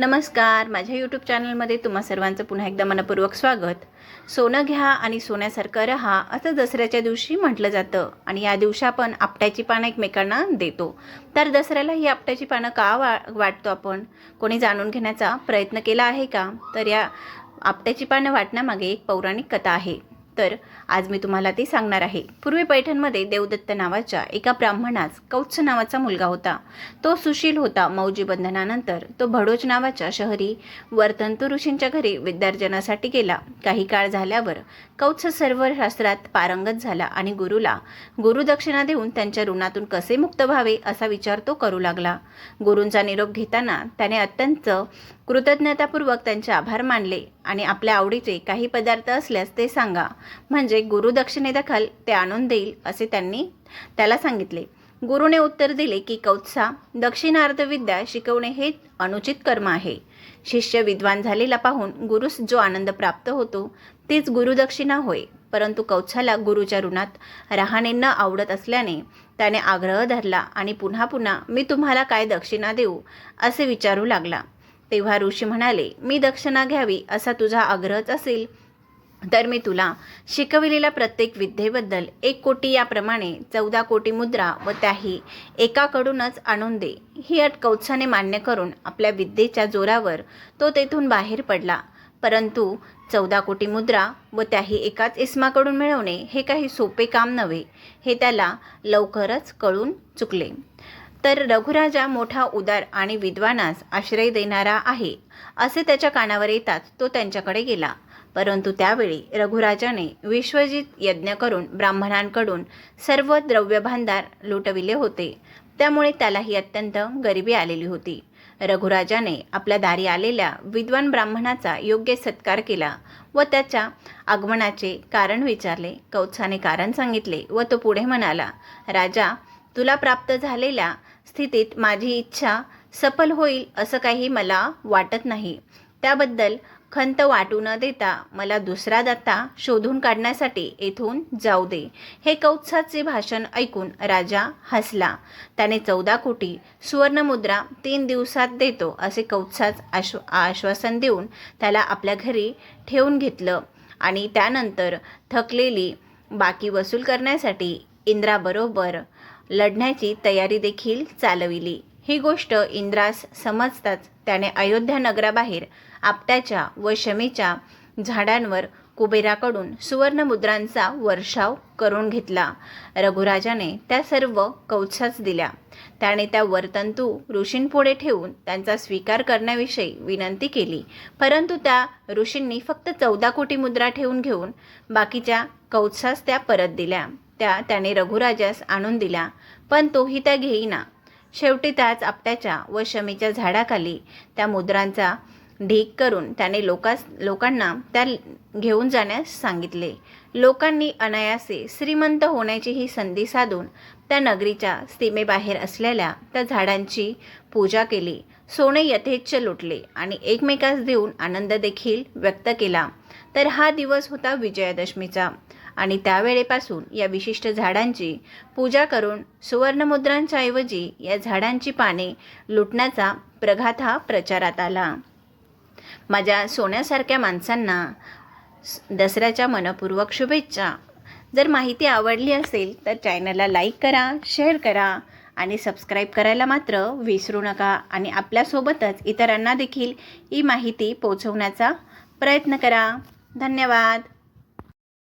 नमस्कार. माझ्या यूट्यूब चॅनलमध्ये तुम्हा सर्वांचं पुन्हा एकदा मनपूर्वक स्वागत. सोनं घ्या आणि सोन्यासारखं रहा असं दसऱ्याच्या दिवशी म्हटलं जातं. आणि या दिवशी आपण आपट्याची पानं एकमेकांना देतो. तर दसऱ्याला ही आपट्याची पानं का वा वाटतो आपण? कोणी जाणून घेण्याचा प्रयत्न केला आहे का? तर या आपट्याची पानं वाटण्यामागे एक पौराणिक कथा आहे. तर आज मी तुम्हाला ते सांगणार आहे. पूर्वी पैठणमध्ये देवदत्त नावाच्या एका ब्राह्मणास कौत्स नावाचा मुलगा होता. तो सुशील होता मौजी बंधनानंतर. तो भडोज नावाच्या शहरी वर्तंतु ऋषींच्या घरी विद्यार्जनासाठी गेला. काही काळ झाल्यावर कौत्स सर्व शास्त्रात पारंगत झाला आणि गुरुला गुरुदक्षिणा देऊन त्यांच्या ऋणातून कसे मुक्त व्हावे असा विचार तो करू लागला. गुरूंचा निरोप घेताना त्याने अत्यंत कृतज्ञतापूर्वक त्यांचे आभार मानले आणि आपल्या आवडीचे काही पदार्थ असल्यास ते सांगा. म्हणजे गुरुदक्षिणेदखल ते आणून देईल असे त्यांनी त्याला सांगितले. गुरुने उत्तर दिले की कौत्सा दक्षिणार्थविद्या शिकवणे हे अनुचित कर्म आहे. शिष्य विद्वान झालेला पाहून गुरुस जो आनंद प्राप्त होतो तीच गुरुदक्षिणा होय. परंतु कौत्साला गुरुच्या ऋणात राहणे न आवडत असल्याने त्याने आग्रह धरला आणि पुन्हा पुन्हा मी तुम्हाला काय दक्षिणा देऊ? असे विचारू लागला. तेव्हा ऋषी म्हणाले मी दक्षिणा घ्यावी असा तुझा आग्रहच असेल तर मी तुला शिकविलेल्या प्रत्येक विद्येबद्दल एक कोटी याप्रमाणे चौदा कोटी मुद्रा व त्याही एकाकडूनच आणून दे. ही अट कौत्साने मान्य करून आपल्या विद्येच्या जोरावर तो तेथून बाहेर पडला. परंतु चौदा कोटी मुद्रा व त्याही एकाच इस्माकडून मिळवणे हे काही सोपे काम नव्हे हे त्याला लवकरच कळून चुकले. तर रघुराजा मोठा उदार आणि विद्वानास आश्रय देणारा आहे असे त्याच्या कानावर येताच तो त्यांच्याकडे गेला. परंतु त्यावेळी रघुराजाने विश्वजित यज्ञ करून ब्राह्मणांकडून सर्व द्रव्यभांडार लुटविले होते. त्यामुळे त्यालाही अत्यंत गरिबी आलेली होती. रघुराजाने आपल्या दारी आलेल्या विद्वान ब्राह्मणाचा योग्य सत्कार केला व त्याच्या आगमनाचे कारण विचारले कौत्साने कारण सांगितले व तो पुढे म्हणाला राजा तुला प्राप्त झालेल्या स्थितीत माझी इच्छा सफल होईल असं काही मला वाटत नाही. त्याबद्दल खंत वाटू न देता मला दुसरा दत्ता शोधून काढण्यासाठी येथून जाऊ दे. हे कौत्साचे भाषण ऐकून राजा हसला. त्याने चौदा कोटी सुवर्णमुद्रा तीन दिवसात देतो असे कौत्साच आश्व आश्वासन देऊन त्याला आपल्या घरी ठेवून घेतलं आणि त्यानंतर थकलेली बाकी वसूल करण्यासाठी इंद्राबरोबर लढण्याची तयारी देखील चालविली. ही गोष्ट इंद्रास समजताच त्याने अयोध्या नगराबाहेर आपट्याच्या व शमीच्या झाडांवर कुबेराकडून सुवर्णमुद्रांचा वर्षाव करून घेतला. रघुराजाने त्या सर्व कौत्साच दिल्या. त्याने त्या वर्तंतू ऋषींपुढे ठेवून त्यांचा स्वीकार करण्याविषयी विनंती केली. परंतु त्या ऋषींनी फक्त चौदा कोटी मुद्रा ठेवून घेऊन बाकीच्या कौत्सास त्या परत दिल्या. त्या त्याने रघुराजास आणून दिल्या पण तोही त्या घेईना. शेवटी त्याच आपट्याच्या व शमीच्या झाडाखाली त्या मुद्रांचा ढीक करून त्याने लोकास लोकांना त्या घेऊन जाण्यास सांगितले. लोकांनी अनायासे श्रीमंत होण्याची ही संधी साधून त्या नगरीच्या सीमेबाहेर असलेल्या त्या झाडांची पूजा केली. सोने यथेच्छ लुटले आणि एकमेकास देऊन आनंद देखील व्यक्त केला. तर हा दिवस होता विजयादशमीचा. आणि त्यावेळेपासून या विशिष्ट झाडांची पूजा करून सुवर्णमुद्रांच्या ऐवजी या झाडांची पाने लुटण्याचा प्रघात हा प्रचारात आला. माझ्या सोन्यासारख्या माणसांना दसऱ्याच्या मनपूर्वक शुभेच्छा. जर माहिती आवडली असेल तर चॅनलला लाईक करा शेअर करा आणि सबस्क्राईब करायला मात्र विसरू नका आणि आपल्यासोबतच इतरांना देखील ही माहिती पोचवण्याचा प्रयत्न करा. धन्यवाद.